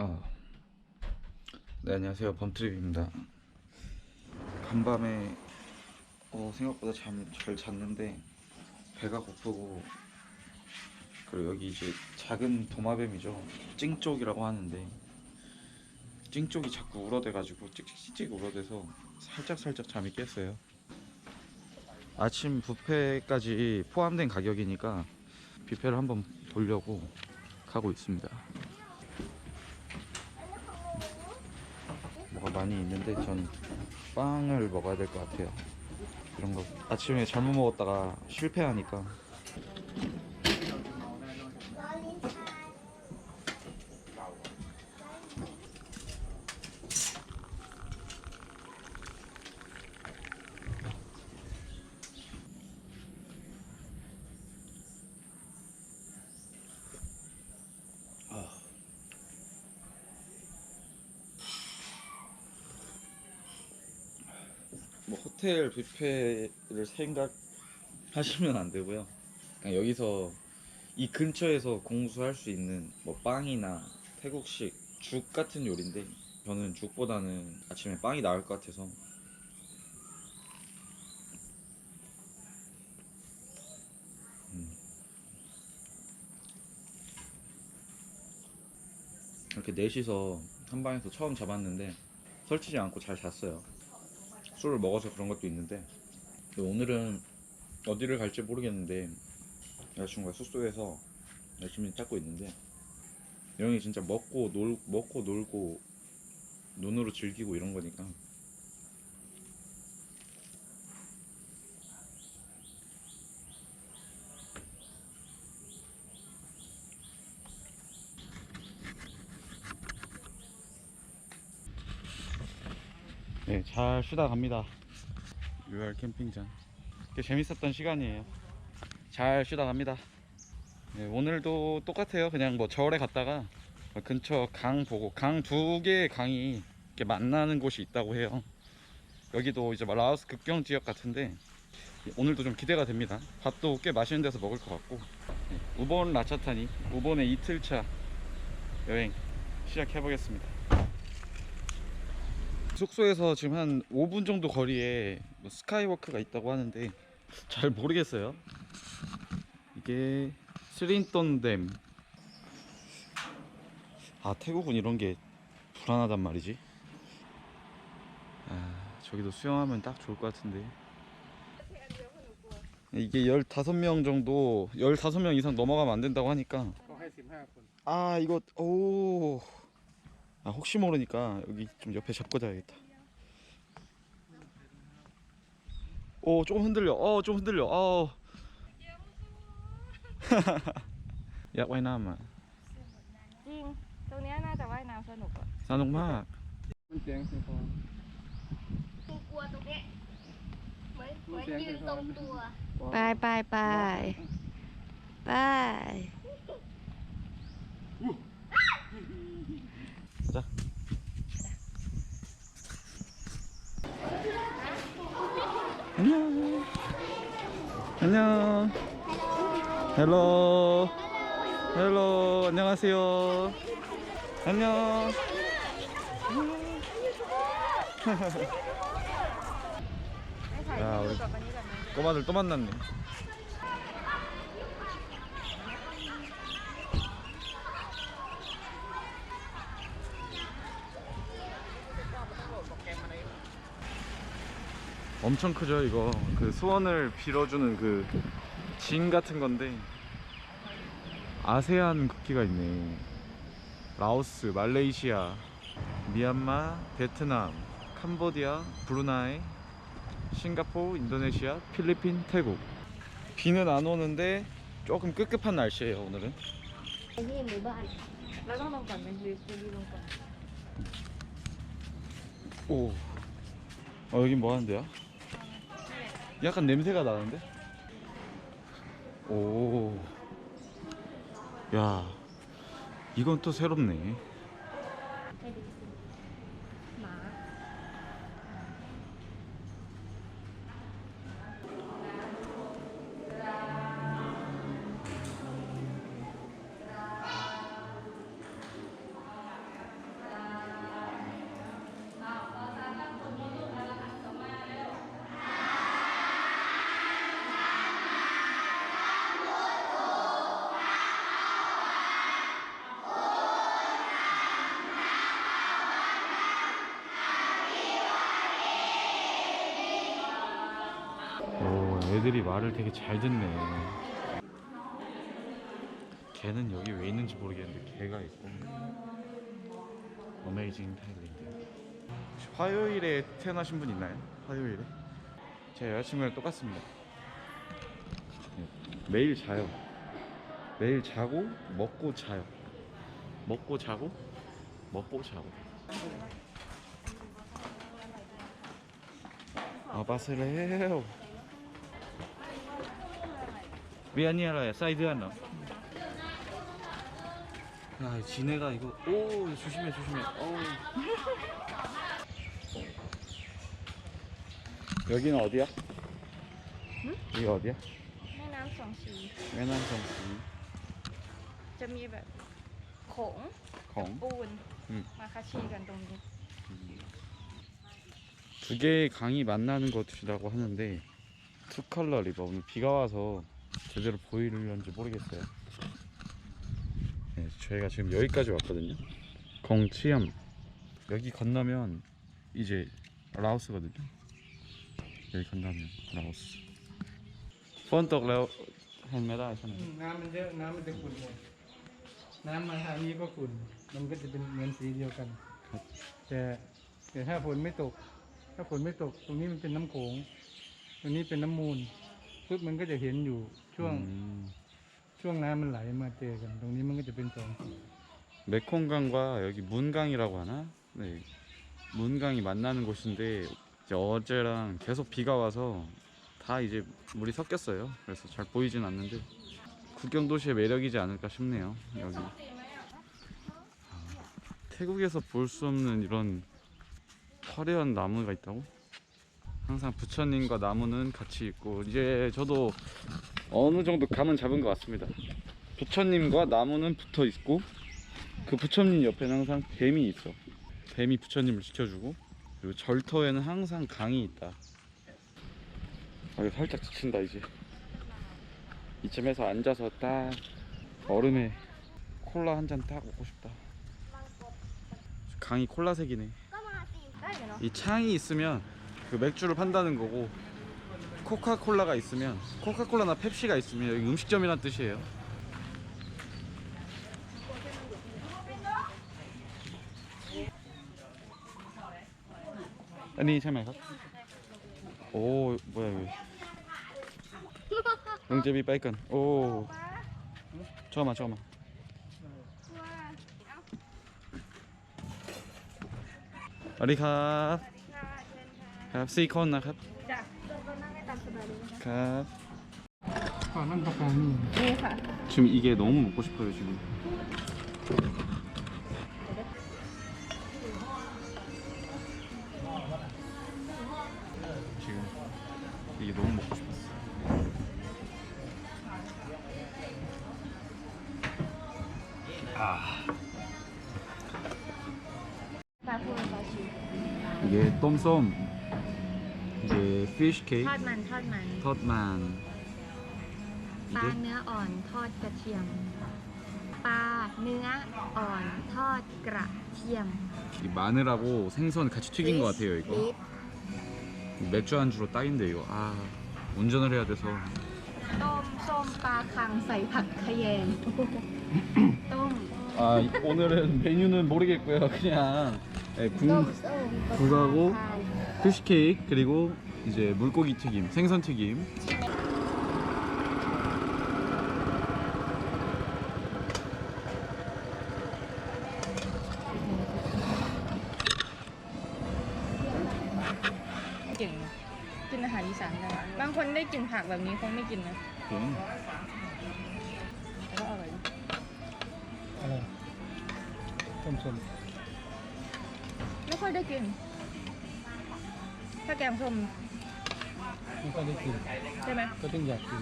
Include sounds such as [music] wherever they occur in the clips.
아, 네 안녕하세요 범트립입니다. 간밤에 어, 생각보다 잠 잘 잤는데 배가 고프고 그리고 여기 이제 작은 도마뱀이죠 찡쪽이라고 하는데 찡쪽이 자꾸 울어대가지고 찍찍찍찍 울어대서 살짝 살짝 잠이 깼어요. 아침 뷔페까지 포함된 가격이니까 뷔페를 한번 보려고 가고 있습니다. 뭐가 많이 있는데 전 빵을 먹어야 될 것 같아요. 이런 거 아침에 잘못 먹었다가 실패하니까 뭐 호텔 뷔페를 생각하시면 안 되고요. 그냥 여기서 이 근처에서 공수할 수 있는 뭐 빵이나 태국식 죽 같은 요리인데 저는 죽보다는 아침에 빵이 나을 것 같아서 음. 이렇게 넷이서 한 방에서 처음 잡았는데 설치지 않고 잘 잤어요. 술을 먹어서 그런 것도 있는데 오늘은 어디를 갈지 모르겠는데 여자친구가 숙소에서 열심히 찾고 있는데 여행이 진짜 먹고 놀 먹고 놀고 눈으로 즐기고 이런 거니까 네, 잘 쉬다 갑니다. 6월 캠핑장. 꽤 재밌었던 시간이에요. 잘 쉬다 갑니다. 네, 오늘도 똑같아요. 그냥 뭐 절에 갔다가 근처 강 보고 강 두 개의 강이 이렇게 만나는 곳이 있다고 해요. 여기도 이제 라오스 극경 지역 같은데 오늘도 좀 기대가 됩니다. 밥도 꽤 맛있는 데서 먹을 것 같고 네, 우본 라차타니 우본의 이틀차 여행 시작해 보겠습니다. 숙소에서 지금 한 5분 정도 거리에 뭐 스카이워크가 있다고 하는데 잘 모르겠어요. 이게 스린톤댐. 아 태국은 이런 게 불안하단 말이지. 아 저기도 수영하면 딱 좋을 것 같은데. 이게 15명 정도 15명 이상 넘어가면 안 된다고 하니까 아 이거 오 아 혹시 모르니까 여기 좀 옆에 잡고 자야겠다. 오 조금 흔들려. 어 좀 흔들려. 어. 야ว่ายน้ำอ่ะ จริง ตรงเนี้ยน่าจะว่ายน้ำสนุกอะ สนุกมาก มันเสียงเสียงคอ กูกลัวตรงเนี้ยเหมือนเหมือนยืนตรงตัว ไปไปไปไป 가자. 안녕. 안녕. 헬로. 헬로. 안녕하세요. 안녕. [laughs] 야, 우리 꼬마들 또 만났네. 엄청 크죠 이거. 그 수원을 빌어주는 그 진 같은 건데 아세안 국기가 있네. 라오스, 말레이시아, 미얀마, 베트남, 캄보디아, 브루나이, 싱가포르, 인도네시아, 필리핀, 태국. 비는 안 오는데 조금 끄급한 날씨예요 오늘은. 오. 어, 여긴 뭐 하는데요? 약간 냄새가 나는데? 오. 야. 이건 또 새롭네. 개들이 말을 되게 잘 듣네. 개는 여기 왜 있는지 모르겠는데 개가 있고. 어메이징 타일랜드. 혹시 화요일에 태어나신 분 있나요? 화요일에? 제 여자친구랑 똑같습니다. 네, 매일 자요. 매일 자고 먹고 자요. 먹고 자고 먹고 자고. 아 바스레요. 미안이야 사이드하나. 야 지네가 이거 오 조심해 조심해. 어. 여기는 어디야? 여기 어디야? แม่น้ำสองสี 외남성시 จะมีแบบโขง 공. ปูน อืม มาคาชีกันตรงนี้ 두 개의 강이 만나는 곳이라고 하는데 투 컬러 리버 오늘 비가 와서 제대로 보이려는지 모르겠어요. 네, 저희가 지금 여기까지 왔거든요. 공치암 여기 건너면 이제 라오스거든요. 여기 건너면 라오스. 펀떡 라오 한메다 하잖아요. น้ำมันเยอะ น้ำมันจะขุ่นหมด น้ำมาทางนี้ก็ขุ่น มันก็จะเป็นเหมือนสีเดียวกัน ครับ แต่แต่ถ้าฝนไม่ตก ถ้าฝนไม่ตก ตรงนี้มันเป็นน้ำโขง ตรงนี้เป็นน้ำมูลปุ๊บมันก็จะเห็นอยู่ ช่วง 음, ช่วงน้ำมันไหลมาเจอกัน ตรงนี้มันก็จะเป็นสองสี 메콩강과 여기 문강이라고 하나? 네. 문강이 만나는 곳인데 이제 어제랑 계속 비가 와서 다 이제 물이 섞였어요. 그래서 잘 보이진 않는데 국경 도시의 매력이지 않을까 싶네요. 여기. 아, 태국에서 볼 수 없는 이런 화려한 나무가 있다고? 항상 부처님과 나무는 같이 있고 이제 저도 어느 정도 감은 잡은 것 같습니다. 부처님과 나무는 붙어 있고 그 부처님 옆에는 항상 뱀이 있어. 뱀이 부처님을 지켜주고 그리고 절터에는 항상 강이 있다. 아 이거 살짝 지친다 이제. 이쯤에서 앉아서 딱 얼음에 콜라 한 잔 딱 먹고 싶다. 강이 콜라색이네. 이 창이 있으면 그 맥주를 판다는 거고 코카콜라가 있으면 코카콜라나 펩시가 있으면 여기 음식점이란 뜻이에요. 아니 잠깐만. 오 뭐야 이거. 용제비 빠이건. 오 ป้า 잠깐만 잠깐만. ว่า 어디 가? สวัสดีค่ะเชิญค่ะ ครับซีคอนนะครับ คะ ครับ ก่อนนั่นประการนี่ นี่ค่ะ 지금 이게 너무 먹고 싶어요 지금. 지금 이게 너무 먹고 싶었어. 아 ปลาพูนปลาชิว 이게 똠쏨 이게 피쉬 케이크 ทอดมันทอดมัน 텄만 ปลา 이게 เนื้ออ่อนทอดกระเทียม ปลาเนื้ออ่อนทอดกระเทียม 이 마늘하고 생선 같이 튀긴 것 같아요 ลิ 이거 ป 맥주 안주로 딱인데 이거 아 운전을 해야 돼서 ต้มส้มปลาคังใส่ผักขยง ต้ม 아 오늘은 메뉴는 모르겠고요 그냥 네, ต้ม 국 ส้ม 국하고 ทาน 피쉬 케이크 그리고 이제 물고기 튀김 생선 튀김 เก่งนะกินอาหารอีสานได้บางคนได้กินผักแบบนี้คงไม่กินนะ 네. แต่ก็อร่อยนะ อะไรส้มส้ม ไม่ค่อยได้กิน ถ้าแกงส้ม ไม่ค่อยได้กิน ใช่ไหม ก็ต้องอยากกิน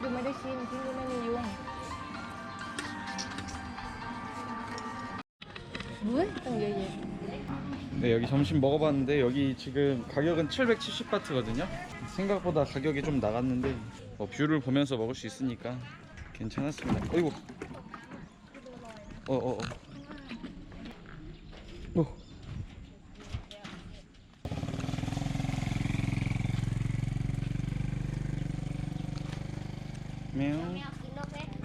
ดูไม่ได้ชิมที่นี่ไม่มียุงเฮ้ยตั้งเยอะแยะ 네 여기 점심 먹어봤는데 여기 지금 가격은 770바트거든요 생각보다 가격이 좀 나갔는데 뭐 뷰를 보면서 먹을 수 있으니까 괜찮았습니다 어이구 어어어 어. นก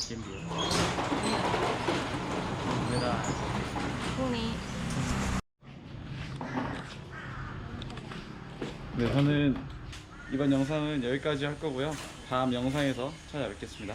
는 느낌이에요. 감사합니다. พรุ่งนี้ 네, 저는 이번 영상은 여기까지 할 거고요. 다음 영상에서 찾아뵙겠습니다.